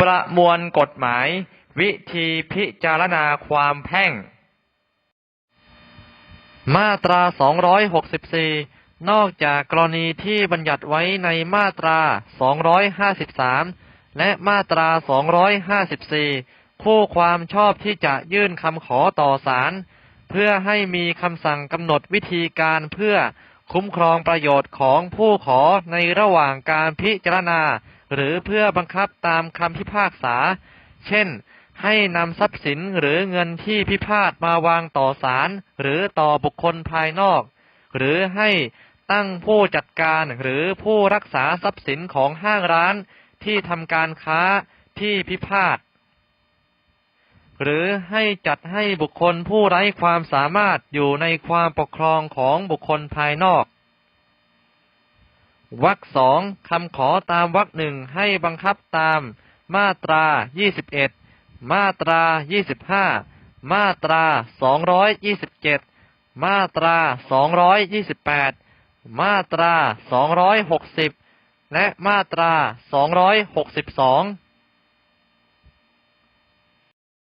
ประมวลกฎหมาย วิธีพิจารณาความแพ่ง มาตรา 264 นอกจากกรณีที่บัญญัติไว้ในมาตรา 253 และมาตรา 254 คู่ความชอบที่จะยื่นคำขอต่อศาลเพื่อให้มีคำสั่งกำหนดวิธีการเพื่อ คุ้มครองประโยชน์ของผู้ขอในระหว่างการพิจารณา หรือเพื่อบังคับตามคำพิพากษา เช่น ให้นำทรัพย์สินหรือเงินที่พิพาทมาวางต่อศาลหรือต่อบุคคลภายนอก หรือให้ตั้งผู้จัดการหรือผู้รักษาทรัพย์สินของห้างร้านที่ทำการค้าที่พิพาท หรือให้จัดให้บุคคลผู้ไร้ความสามารถอยู่ในความปกครองของบุคคลภายนอกวรรคสองคำขอตามวรรคหนึ่งให้บังคับตาม มาตรา 21 มาตรา 25 มาตรา 227 มาตรา 228 มาตรา 260 และมาตรา 262